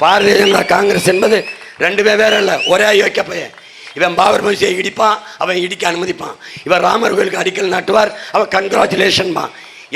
பாரதிய ஜனதா காங்கிரஸ் என்பது ரெண்டு பேர் வேற இல்லை. ஒரே யோக்கிய பையன். இவன் பாபர் மசியை இடிப்பான் அவன் இடிக்க அனுமதிப்பான். இவன் ராமர் கோயிலுக்கு அடிக்கல் நாட்டுவார் அவன் கங்க்ராச்சுலேஷன்பா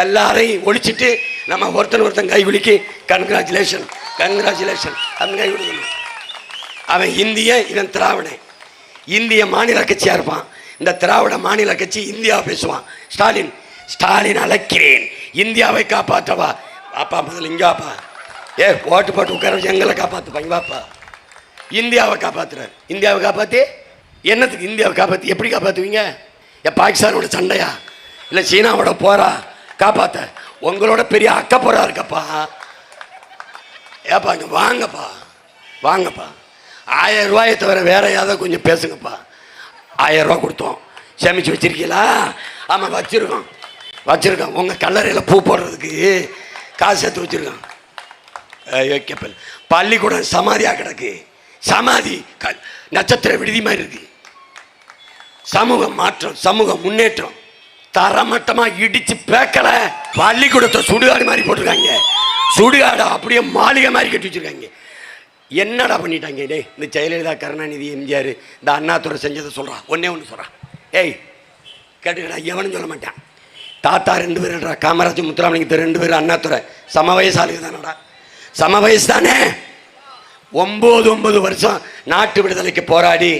எல்லாரையும் ஒழிச்சிட்டு நம்ம ஒருத்தன் ஒருத்தன் கை குலுக்கி கங்க்ராச்சுலேஷன் கங்க்ராச்சுலேஷன் அவன் கை குலுக்கணும். அவன் இந்திய இவன் திராவிடன் இந்திய மாநில கட்சியாக இருப்பான். இந்த திராவிட மாநில கட்சி இந்தியா பேசுவான். ஸ்டாலின் ஸ்டாலின் அழைக்கிறேன். இந்தியாவை காப்பாற்றவா? அப்பா முதல் இங்கே அப்பா ஏ ஓட்டு போட்டு உட்கார வச்சு எங்களை காப்பாற்றுப்பாங்க வாப்பா. இந்தியாவை காப்பாத்துறாரு. இந்தியாவை காப்பாற்றி என்னத்துக்கு இந்தியாவை காப்பாற்றி எப்படி காப்பாற்றுவீங்க ஏ பாகிஸ்தானோட சண்டையா? இல்லை சீனாவோட போரா? காப்பாத்த. உங்களோட பெரிய அக்க போரா இருக்கப்பா. ஏப்பா இங்க வாங்கப்பா. வாங்கப்பா. ஆயிரம் ரூபாயை தவிர வேற ஏதாவது கொஞ்சம் பேசுங்கப்பா. ஆயிரம் ரூபா கொடுத்தோம். சேமிச்சு வச்சிருக்கீங்களா? ஆமாம் வச்சிருக்கோம். வச்சிருக்கோம். உங்கள் கல்லறையில் பூ போடுறதுக்கு காசு சேர்த்து வச்சிருக்கோம். வைக்கப்பல் பள்ளிக்கூடம் சமாதியாக கிடக்கு. சமாதி க- நட்சத்திர விடுதி மாதிரி இருக்கு. சமூக மாற்றம் சமூக முன்னேற்றம். தரமட்டமா இடிச்சு பேக்கல. பள்ளிக்கூடத்தை சுடுகாடு மாதிரி போட்டிருக்காங்க. சுடுகாடு அப்படியே மாளிகை மாதிரி கட்டி வச்சிருக்காங்க. என்னடா பண்ணிட்டாங்க? டேய் இந்த ஜெயலலிதா கருணாநிதி எம்ஜிஆர் இந்த அண்ணாத்துறை செஞ்சதை சொல்கிறான் ஒன்னே ஒன்று சொல்கிறான் ஏய் கேட்டுக்கடா எவனும் சொல்ல மாட்டான். தாத்தா ரெண்டு பேருடா காமராஜ் முத்துராமலிங்கத்தை ரெண்டு பேர் அண்ணாத்துறை சம வயசாளுங்க தானடா. சம வயசு தானே ஒம்பது ஒன்பது வருஷம் நாட்டு விடுதலைக்கு போராடி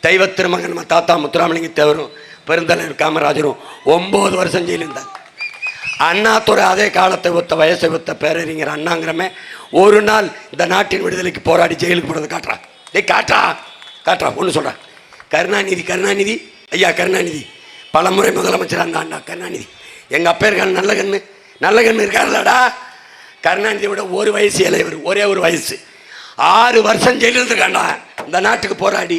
தெய்வ திருமகன் நம்ம தாத்தா முத்துராமலிங்க தேவரும் பெருந்தலைவர் காமராஜரும் ஒம்பது வருஷம் ஜெயிலில் இருந்தாங்க அதே காலத்தை ஒத்த வயசை ஒத்த பேரறிஞர் அண்ணாங்கிறமே ஒரு நாள் இந்த நாட்டின் விடுதலைக்கு போராடி ஜெயிலுக்கு போனது காட்டுறா. டேய் காட்டுறா. காட்டுறா ஒன்று சொல்கிறா கருணாநிதி கருணாநிதி. ஐயா கருணாநிதி. பலமுறை முதலமைச்சர் அந்த அண்ணா கருணாநிதி. எங்கள் அப்பா இருக்காரு நல்ல கண்ணு நல்ல கண்ணு இருக்காருலடா கருணாநிதி விட ஒரு வயசு இளையவர் ஒரே ஒரு வயசு. ஆறு வருஷம் ஜெயிலிருந்து இருந்திருக்காண்டா இந்த நாட்டுக்கு போராடி.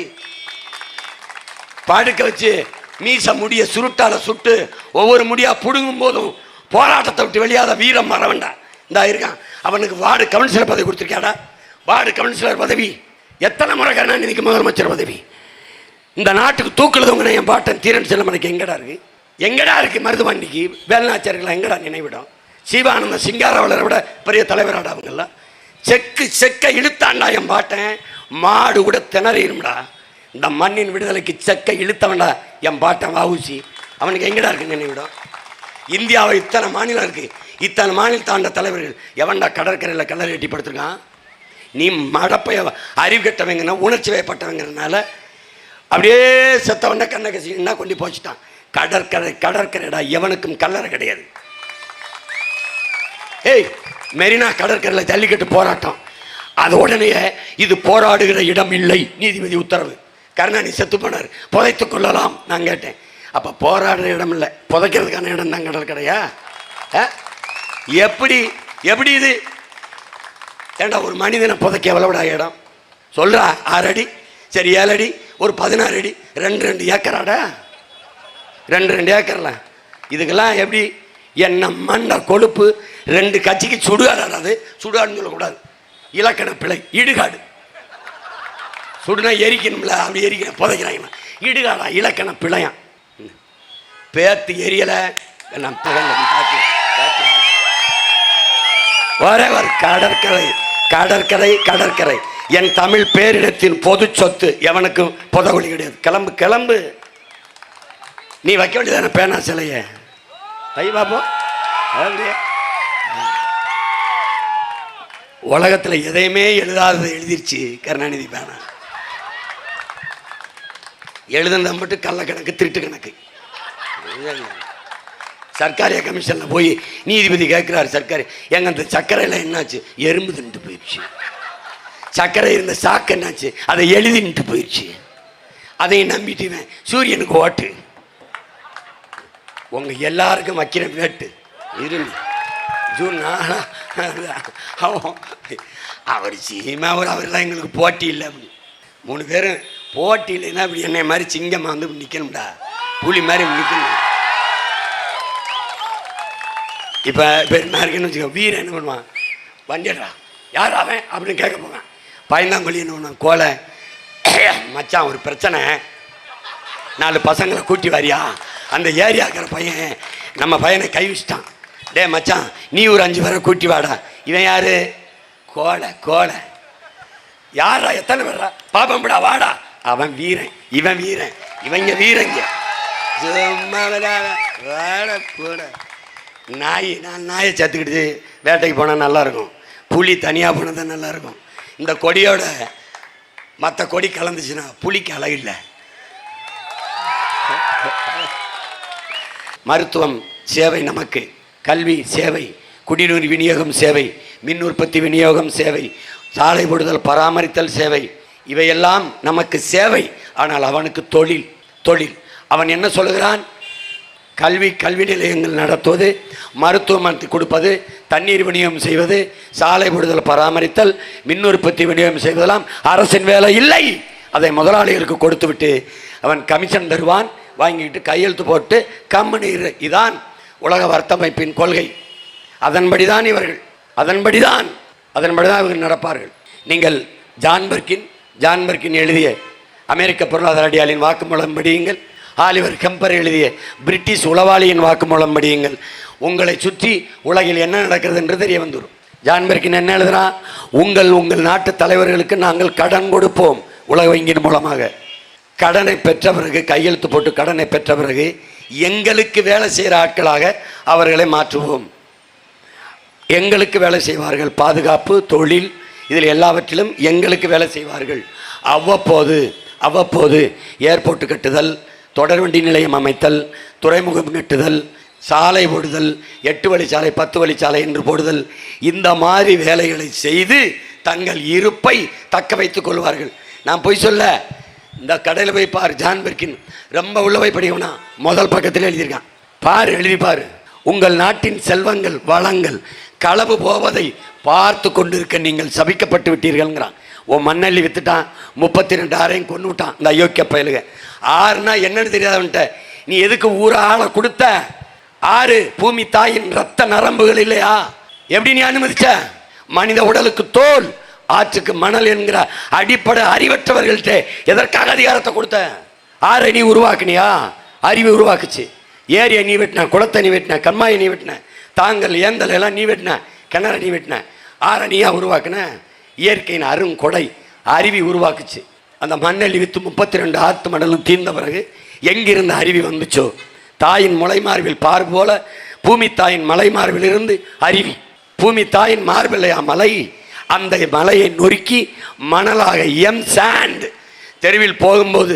படுக்க வச்சு மீச முடிய சுருட்டால சுட்டு ஒவ்வொரு முடியா புடுங்கும் போதும் போராட்டத்தை விட்டு வெளியாத வீரம் மறவண்டா இந்த இருக்கான். அவனுக்கு வார்டு கவுன்சிலர் பதவி கொடுத்துருக்காடா வார்டு கவுன்சிலர் பதவி. எத்தனை முறை கருணாநிதிக்கு முதலமைச்சர் பதவி? இந்த நாட்டுக்கு தூக்குலதவங்க என் பாட்டன் தீரன் செல்லமனுக்கு எங்கடா இருக்கு? எங்கடா இருக்கு மருதுவண்டிக்கு வேலநாச்சியர்கள் எங்கடா நினைவிடம்? சிவானந்த சிங்காரவளரை விட பெரிய தலைவராடா அவங்கெல்லாம். செக்கு செக்கை இழுத்தாண்டா என் பாட்டன். மாடு கூட திணறிடும்டா. இந்த மண்ணின் விடுதலைக்கு செக்கை இழுத்தவன்டா என் பாட்டன் வாவுசி அவனுக்கு எங்கடா இருக்கு நினைவிடம் இந்தியாவை இத்தனை மாநிலம் இருக்குது இத்தனை மாநிலத்தாண்ட தலைவர்கள். எவன்டா கடற்கரையில் கல்லறை எட்டி படுத்துருக்கான்? நீ மடப்பைய அறிவு கெட்டவங்கன்னா உணர்ச்சி வயப்பட்டவங்கிறதுனால அப்படியே செத்தவன்டா கண்ணை கசினா கொண்டு போச்சுட்டான்? கடற்கரை கடற்கரைடா. எவனுக்கும் கல்லறை கிடையாது. ஏய் மெரினா கடற்கரையில் ஜல்லிக்கட்டு போராட்டம். அது உடனே இது போராடுகிற இடம் இல்லை. நீதிபதி உத்தரவு. கருணாநிதி செத்து போனார். புதைத்து கொள்ளலாம் நான் கேட்டேன். அப்போ போராடுற இடம் இல்லை. புதைக்கிறதுக்கான இடம் தான் கடற்கரையா? ஆ? எப்படி எப்படி இது? ஏண்டா ஒரு மனிதனை புதைக்க எவ்வளவுடா இடம்? சொல்கிறா ஆறு அடி சரி ஏழு அடி ஒரு பதினாறு அடி ரெண்டு ரெண்டு ஏக்கராடா? ரெண்டு ரெண்டு ஏக்கர்ல. இதுக்கெல்லாம் எப்படி என்ன மண்ட கொழுப்பு? ரெண்டு கட்சிக்கு சுடுகாடு அது சுடுகாடுன்னு சொல்லக்கூடாது. இலக்கண பிழை. இடுகாடு. சுடுனா எரிக்கணும்ல. அப்படி எரிக்க புதைக்கிறாங்க. இடுகாடா இலக்கண பிழையான் பேத்து எரியலை. எல்லாம் ஒரே ஒரு கடற்கரை கடற்கரை கடற்கரை. என் தமிழ் பேரிடத்தின் பொது சொத்து எவனுக்கும் புதவழி கிடையாது. கிளம்பு கிளம்பு. நீ வைக்க வேண்டியதான பேனா சிலைய? தை பாப்போம். அப்படியே. உலகத்தில் எதையுமே எழுதாததை எழுதிருச்சு கருணாநிதி பேனா. எழுதுனதை மட்டும் கள்ள கணக்கு திருட்டு கணக்கு. சர்க்காரிய கமிஷனில் போய் நீதிபதி கேட்குறாரு சர்க்காரி. எங்க அந்த சர்க்கரையில் என்னாச்சு? எறும்பு தின்ட்டு போயிடுச்சு சர்க்கரை இருந்த சாக்கு என்னாச்சு? அதை எழுதின்ட்டு போயிடுச்சு அதையும் நம்பிட்டுவேன் சூரியனுக்கு ஓட்டு. உங்கள் எல்லாருக்கும் வைக்கிற வேட்டு இருந்து ஜூன் அவர் சீமா அவர் அவர்லாம் எங்களுக்கு போட்டி இல்லை. அப்படி மூணு பேரும் போட்டி இல்லைன்னா அப்படி என்னை மாதிரி சிங்கமாக வந்து நிற்கணும்டா புலி மாதிரி நிற்கணும் இப்போ இப்போ என்ன இருக்குன்னு வச்சுக்கோ வீரன் என்ன பண்ணுவான்? வண்டிடுறா யார் அவன்? அப்படின்னு கேட்க போவான். பயந்தாங்கொல்லி என்ன பண்ணுவான்? கோலை. மச்சான் ஒரு பிரச்சனை. நாலு பசங்களை கூட்டி வாரியா? அந்த ஏரியாக்கிற பையன் நம்ம பையனை கைவிச்சிட்டான். டே மச்சான் நீ ஒரு அஞ்சு பேரை கூட்டி வாடா. இவன் யாரு? கோலை கோலை. யாரா எத்தனை பேரா பாப்பம்படா வாடா. அவன் வீரன் இவன் வீரன். இவங்க வீரங்க. சும்மா நாய் நான் நாயை சேர்த்துக்கிட்டு வேட்டைக்கு போனால் நல்லா இருக்கும் புளி தனியாக போனது நல்லா இருக்கும் இந்த கொடியோட மற்ற கொடி கலந்துச்சுன்னா புளிக்கு அழகில்லை மருத்துவம் சேவை நமக்கு. கல்வி சேவை குடிநீர் விநியோகம் சேவை மின் உற்பத்தி விநியோகம் சேவை சாலை போடுதல் பராமரித்தல் சேவை இவையெல்லாம் நமக்கு சேவை. ஆனால் அவனுக்கு தொழில் தொழில். அவன் என்ன சொல்கிறான் கல்வி கல்வி நிலையங்கள் நடத்துவது மருத்துவமனை கொடுப்பது தண்ணீர் விநியோகம் செய்வது சாலை போடுதல் பராமரித்தல் மின் உற்பத்தி விநியோகம் செய்வதெல்லாம் அரசின் வேலை இல்லை. அதை முதலாளிகளுக்கு கொடுத்துவிட்டு அவன் கமிஷன் தருவான். வாங்கிட்டு கையெழுத்து போட்டு கம்பெனி இதான் உலக வர்த்தமைப்பின் கொள்கை. அதன்படி தான் இவர்கள். அதன்படி தான் அதன்படி தான் இவர்கள் நடப்பார்கள். நீங்கள் ஜான்பர்கின் ஜான்பர்கின் எழுதிய அமெரிக்க பொருளாதார அடியாளின் வாக்குமூலம் படியுங்கள். ஆலிவர் கெம்பர் எழுதிய பிரிட்டிஷ் உளவாளியின் வாக்குமூலம் படியுங்கள். உங்களை சுற்றி உலகில் என்ன நடக்கிறது என்று தெரிய வந்துடும் ஜான்பர்கின் என்ன எழுதுனா உங்கள் உங்கள் நாட்டு தலைவர்களுக்கு நாங்கள் கடன் கொடுப்போம். உலக வங்கியின் மூலமாக. கடனை பெற்ற பிறகு கையெழுத்து போட்டு கடனை பெற்ற பிறகு எங்களுக்கு வேலை செய்கிற ஆட்களாக அவர்களை மாற்றுவோம். எங்களுக்கு வேலை செய்வார்கள் பாதுகாப்பு தொழில் இதில் எல்லாவற்றிலும் எங்களுக்கு வேலை செய்வார்கள். அவ்வப்போது அவ்வப்போது ஏர்போர்ட் கட்டுதல் தொடர்வண்டி நிலையம் அமைத்தல் துறைமுகம் கட்டுதல் சாலை போடுதல் எட்டு வழிச்சாலை பத்து வழிச்சாலை என்று போடுதல் இந்த மாதிரி வேலைகளை செய்து தங்கள் இருப்பை தக்க வைத்துக் கொள்வார்கள். நான் பொய் சொல்ல இந்த கடையில் போய் பார் ஜான் பெர்கின் ரொம்ப உள்ள போய் படிக்கணும்னா முதல் பக்கத்தில் எழுதியிருக்கான். பார் எழுதி பார். உங்கள் நாட்டின் செல்வங்கள் வளங்கள் களவு போவதை பார்த்து கொண்டிருக்க நீங்கள் சபிக்கப்பட்டு விட்டீர்கள்ங்கிறான். உன் மண்ணள்ளி வித்துட்டான் முப்பத்தி ரெண்டு ஆறையும் கொண்டு விட்டான் இந்த அயோக்கிய பயலுக. ஆறுனா என்னன்னு தெரியாதவன்ட்ட நீ எதுக்கு ஊர ஆளை கொடுத்த? ஆறு பூமி தாயின் ரத்த நரம்புகள் இல்லையா? எப்படி நீ அனுமதிச்ச? மனித உடலுக்கு தோல் ஆற்றுக்கு மணல் என்கிற அடிப்படை அறிவற்றவர்கள்ட்ட எதற்காக அதிகாரத்தை கொடுத்த? ஆறை நீ உருவாக்குனியா? அறிவை உருவாக்குச்சு. ஏரியை நீ வெட்டின குளத்தை நீ வெட்டின கண்மாயை நீ வெட்டின தாங்கல் ஏந்தல் எல்லாம் நீ வெட்டின கிணறை நீ வெட்டின ஆறை நீயா உருவாக்குன? இயற்கையின் அருங்கொடை அருவி உருவாக்குச்சு. அந்த மண்ணெல்லி வித்து முப்பத்தி ரெண்டு ஆத்து மடலும் தீர்ந்த பிறகு எங்கிருந்து அருவி வந்துச்சோ? தாயின் முளை மார்பில் பார் போல பூமி தாயின் மலை மார்பிலிருந்து அருவி பூமி தாயின் மார்பில்லையா மலை அந்த மலையை நொறுக்கி மணலாக எம் சாண்ட் தெருவில் போகும்போது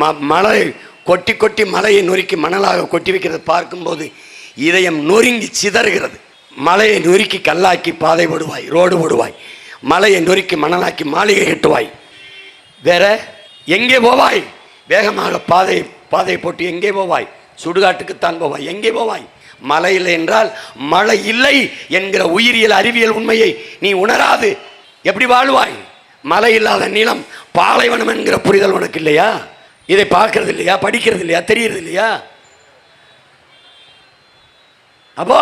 ம மலை கொட்டி கொட்டி மலையை நொறுக்கி மணலாக கொட்டி வைக்கிறதை பார்க்கும்போது இதயம் நொறுங்கி சிதறுகிறது. மலையை நொறுக்கி கல்லாக்கி பாதை போடுவாய் ரோடு போடுவாய். மலையை நொறுக்கி மணலாக்கி மாளிகை கட்டுவாய். வேற எங்கே போவாய்? வேகமாக பாதை பாதை போட்டு எங்கே போவாய்? சுடுகாட்டுக்குத்தான் போவாய். எங்கே போவாய்? மழை இல்லை என்றால் மழை இல்லை என்கிற உயிரியல் அறிவியல் உண்மையை நீ உணராது. எப்படி வாழ்வாய்? மழை இல்லாத நிலம் பாலைவனம் என்கிற புரிதல் உனக்கு இல்லையா? இதை பார்க்கறது இல்லையா? படிக்கிறது இல்லையா? தெரியறது இல்லையா? அப்போ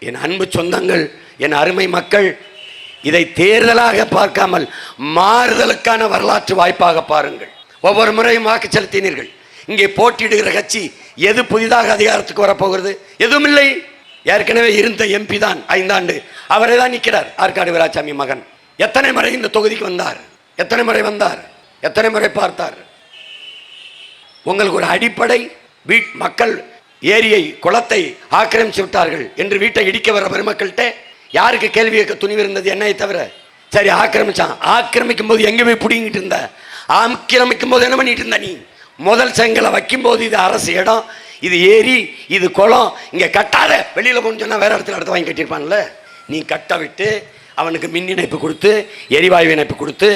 என் அன்பு சொந்தங்கள் என் அருமை மக்கள் இதை தேர்தலாக பார்க்காமல் மாறுதலுக்கான வரலாற்று வாய்ப்பாக பாருங்கள். ஒவ்வொரு முறையும் வாக்கு செலுத்தினீர்கள். இங்கே போட்டியிடுகிற கட்சி எது புதிதாக அதிகாரத்துக்கு வரப்போகிறது? எதுவும் இல்லை ஏற்கனவே இருந்த எம்பி தான் ஐந்தாண்டு. அவரே தான் நிற்கிறார். ஆற்காடு வீராசாமி மகன். எத்தனை முறை இந்த தொகுதிக்கு வந்தார்? எத்தனை முறை வந்தார்? எத்தனை முறை பார்த்தார்? உங்களுக்கு ஒரு அடிப்படை வீட் மக்கள் ஏரியை குளத்தை ஆக்கிரமிச்சு விட்டார்கள் என்று வீட்டை இடிக்க வர பெருமக்கள்கிட்ட யாருக்கு கேள்வி கேட்க துணிவு இருந்தது? என்னை தவிர. சரி ஆக்கிரமிச்சான். ஆக்கிரமிக்கும் போது எங்கே போய் பிடிங்கிட்டு இருந்த? ஆக்கிரமிக்கும் போது என்ன பண்ணிட்டு இருந்த நீ? முதல் செங்கலை வைக்கும் போது இது அரசு இடம் இது ஏரி இது குளம். இங்கே கட்டாத. வெளியில் கொண்டு சொன்னால் வேறு இடத்துல இடத்த வாங்கி கட்டியிருப்பான்ல. நீ கட்ட விட்டு அவனுக்கு மின் இணைப்பு கொடுத்து எரிவாயு இணைப்பு கொடுத்து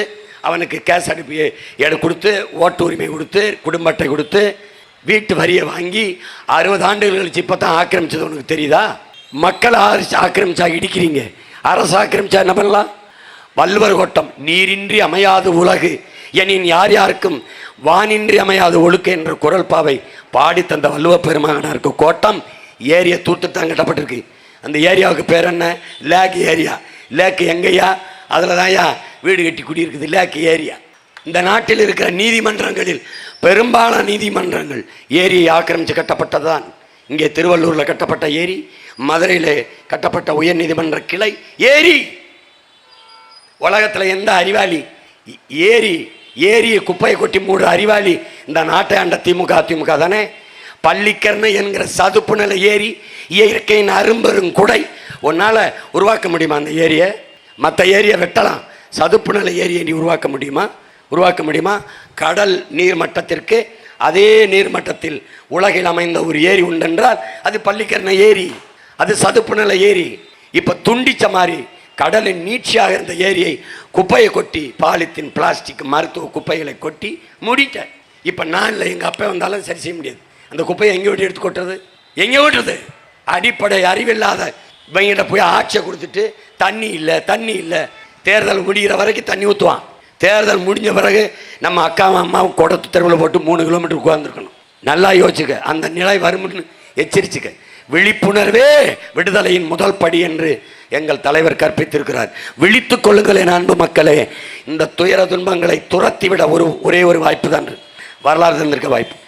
அவனுக்கு கேஸ் அடுப்பு இடம் எடு கொடுத்து ஓட்டு உரிமை கொடுத்து குடும்ப அட்டை கொடுத்து வீட்டு வரியை வாங்கி அறுபது ஆண்டுகள் கழிச்சு இப்போ தான் ஆக்கிரமிச்சது உனக்கு தெரியுதா? மக்களை ஆரிச்சு ஆக்கிரமிச்சா இடிக்கிறீங்க. அரசு ஆக்கிரமிச்சா என்ன பண்ணலாம்? வள்ளுவர் கோட்டம் நீரின்றி அமையாது உலகு. எனின் யார் யாருக்கும் வானின்றி அமையாது ஒழுக்க என்ற குரல் பாவை பாடி தந்த வள்ளுவ பெருமகனாருக்கு கோட்டம் ஏரியை தூத்து தான் கட்டப்பட்டிருக்கு. அந்த ஏரியாவுக்கு பேர் என்ன? Lake area. லேக் எங்கய்யா? அதில் தான்யா வீடு கட்டி குடியிருக்குது. லேக் ஏரியா. இந்த நாட்டில் இருக்கிற நீதிமன்றங்களில் பெரும்பாலான நீதிமன்றங்கள் ஏரியை ஆக்கிரமித்து கட்டப்பட்டதுதான். இங்கே திருவள்ளூரில் கட்டப்பட்ட ஏரி மதுரையில் கட்டப்பட்ட உயர் நீதிமன்ற கிளை ஏரி. உலகத்தில் எந்த அறிவாளி ஏரி ஏரியை குப்பையை கொட்டி மூடுற அறிவாளி இந்த நாட்டை ஆண்ட திமுக அதிமுக தானே? பள்ளிக்கரணை என்கிற சதுப்பு நில ஏரி இயற்கையின் அரும்பெரும் குடை. உன்னால் உருவாக்க முடியுமா அந்த ஏரியை? மற்ற ஏரியை வெட்டலாம். சதுப்பு நில ஏரியை நீ உருவாக்க முடியுமா? உருவாக்க முடியுமா? கடல் நீர்மட்டத்திற்கு அதே நீர்மட்டத்தில் உலகில் அமைந்த ஒரு ஏரி உண்டென்றால் அது பள்ளிக்கரணை ஏரி. அது சதுப்பு நில ஏரி. இப்போ துண்டிச்ச மாதிரி கடலின் நீட்சியாக இருந்த ஏரியை குப்பையை கொட்டி பாலித்தீன் பிளாஸ்டிக் மருத்துவ குப்பைகளை கொட்டி மூடிட்டேன் இப்போ நான் இல்லை எங்கள் அப்பா வந்தாலும் சரி செய்ய முடியாது. அந்த குப்பையை எங்கே விட்டு எடுத்து கொட்டுறது? எங்கே விட்டுறது அடிப்படை அறிவில்லாத இவங்கிட்ட போய் ஆட்சியை கொடுத்துட்டு தண்ணி இல்லை தண்ணி இல்லை. தேர்தல் முடிகிற வரைக்கும் தண்ணி ஊற்றுவான். தேர்தல் முடிஞ்ச பிறகு நம்ம அக்காவும் அம்மாவும் குடத்து தெருவில் போட்டு மூணு கிலோமீட்டர் உட்காந்துருக்கணும் நல்லா யோசிச்சுக்க. அந்த நிலை வரும்னு எச்சரிச்சுக்க. விழிப்புணர்வே விடுதலையின் முதல் படி என்று எங்கள் தலைவர் கற்பித்திருக்கிறார். விழித்துக் கொள்ளுங்கள் என் அன்பு மக்களே. இந்த துயர துன்பங்களை துரத்திவிட ஒரு ஒரே ஒரு வாய்ப்பு தான் வரலாறு தந்திருக்க வாய்ப்பு.